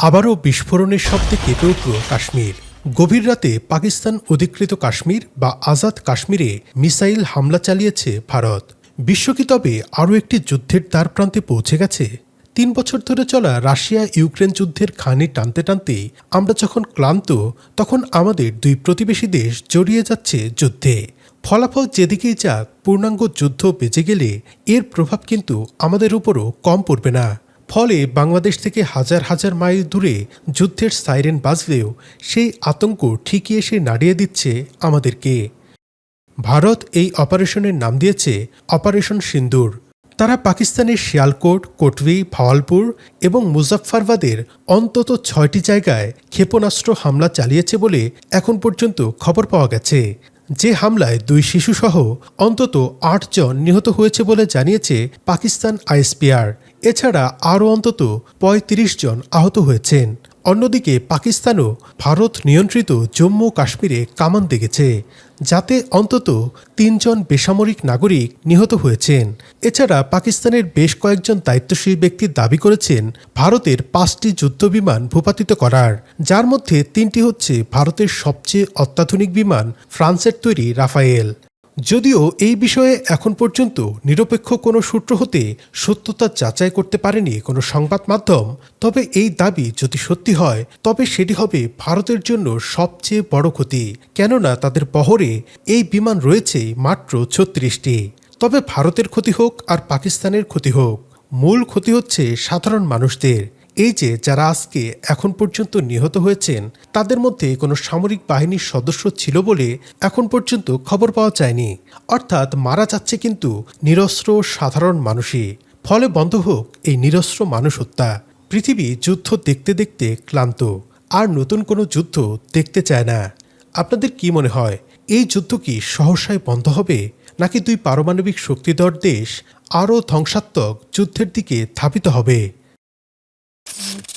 আবারও বিস্ফোরণের শব্দে কেঁপে উঠল কাশ্মীর। গভীর রাতে পাকিস্তান অধিকৃত কাশ্মীর বা আজাদ কাশ্মীরে মিসাইল হামলা চালিয়েছে ভারত। বিশ্ব কি তবে আরও একটি যুদ্ধের দ্বার প্রান্তে পৌঁছে গেছে। তিন বছর ধরে চলা রাশিয়া ইউক্রেন যুদ্ধের খানি টানতে টানতে আমরা যখন ক্লান্ত, তখন আমাদের দুই প্রতিবেশী দেশ জড়িয়ে যাচ্ছে যুদ্ধে। ফলাফল যেদিকেই যাক, পূর্ণাঙ্গ যুদ্ধ বেঁচে গেলে এর প্রভাব কিন্তু আমাদের উপরও কম পড়বে না। ফলে বাংলাদেশ থেকে হাজার হাজার মাইল দূরে যুদ্ধের সাইরেন বাজলেও সেই আতঙ্ক ঠিকই এসে নাড়িয়ে দিচ্ছে আমাদেরকে। ভারত এই অপারেশনের নাম দিয়েছে অপারেশন সিন্দুর। তারা পাকিস্তানের শিয়ালকোট কোটরি ভাওয়ালপুর এবং মুজাফফরবাদের অন্তত ছয়টি জায়গায় ক্ষেপণাস্ত্র হামলা চালিয়েছে বলে এখন পর্যন্ত খবর পাওয়া গেছে। যে হামলায় দুই শিশুসহ অন্তত আটজন নিহত হয়েছে বলে জানিয়েছে পাকিস্তান আইএসপিআর। এছাড়া আরও অন্তত ৩৫ জন আহত হয়েছেন। অন্যদিকে পাকিস্তানও ভারত নিয়ন্ত্রিত জম্মু কাশ্মীরে কামান দেখেছে, যাতে অন্তত তিনজন বেসামরিক নাগরিক নিহত হয়েছেন। এছাড়া পাকিস্তানের বেশ কয়েকজন দায়িত্বশীল ব্যক্তি দাবি করেছেন ভারতের পাঁচটি যুদ্ধবিমান ভূপাতিত করার। যার মধ্যে তিনটি হচ্ছে ভারতের সবচেয়ে অত্যাধুনিক বিমান, ফ্রান্সের তৈরি রাফায়েল। যদিও এই বিষয়ে এখন পর্যন্ত নিরপেক্ষ কোনো সূত্র হতে সত্যতা যাচাই করতে পারেনি কোনো সংবাদ মাধ্যম। তবে এই দাবি যদি সত্যি হয়, তবে সেটি হবে ভারতের জন্য সবচেয়ে বড় ক্ষতি। কেননা তাদের বহরে এই বিমান রয়েছে মাত্র ছত্রিশটি। তবে ভারতের ক্ষতি হোক আর পাকিস্তানের ক্ষতি হোক, মূল ক্ষতি হচ্ছে সাধারণ মানুষদের। এই যে যারা আজকে এখন পর্যন্ত নিহত হয়েছেন, তাদের মধ্যে কোনো সামরিক বাহিনীর সদস্য ছিল বলে এখন পর্যন্ত খবর পাওয়া যায়নি। অর্থাৎ মারা যাচ্ছে কিন্তু নিরস্ত্র সাধারণ মানুষই। ফলে বন্ধ হোক এই নিরস্ত্র মানুষ হত্যা। পৃথিবী যুদ্ধ দেখতে দেখতে ক্লান্ত। আর নতুন কোনো যুদ্ধ দেখতে চায় না। আপনাদের কি মনে হয়, এই যুদ্ধ কি সহসায় বন্ধ হবে, নাকি দুই পারমাণবিক শক্তিধর দেশ আরও ধ্বংসাত্মক যুদ্ধের দিকে ধাবিত হবে? Mm-hmm.